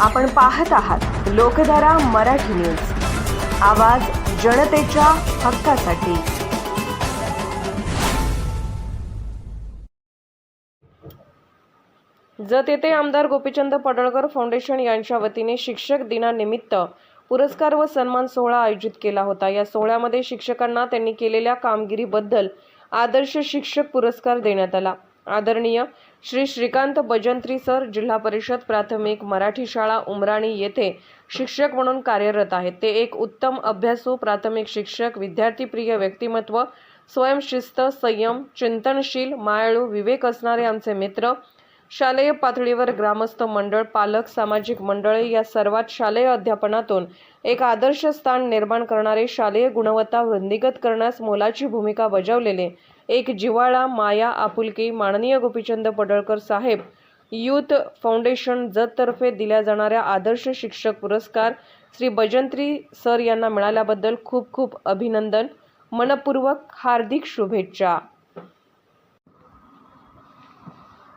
आपण पाहत आहात लोकधारा मराठी न्यूज. आवाज जनतेच्या हक्कासाठी. जत येथे आमदार गोपीचंद पडळकर फाउंडेशन यांच्या वतीने शिक्षक दिनानिमित्त पुरस्कार व सन्मान सोहळा आयोजित केला होता. या सोहळ्यामध्ये शिक्षकांना त्यांनी केलेल्या कामगिरीबद्दल आदर्श शिक्षक पुरस्कार देण्यात आला. आदरणीय श्री श्रीकांत बजंत्री सर जिल्हा परिषद प्राथमिक मराठी शाळा उमराणी येथे शिक्षक म्हणून कार्यरत आहेत. ते एक उत्तम अभ्यासू प्राथमिक शिक्षक विद्यार्थीप्रिय व्यक्तिमत्व स्वयंशिस्त संयम चिंतनशील मायाळू विवेक असणारे आमचे मित्र शालेय पातळीवर ग्रामस्थ मंडळ पालक सामाजिक मंडळे या सर्वात शालेय अध्यापनातून एक आदर्श स्थान निर्माण करणारे शालेय गुणवत्ता वृद्धिगत करण्यास मोलाची भूमिका बजावलेले एक जिव्हाळा माया आपुलकी माननीय गोपीचंद पडळकर साहेब यूथ फाउंडेशन जततर्फे दिल्या जाणाऱ्या आदर्श शिक्षक पुरस्कार श्री बजंत्री सर यांना मिळाल्याबद्दल खूप खूप अभिनंदन. मनपूर्वक हार्दिक शुभेच्छा.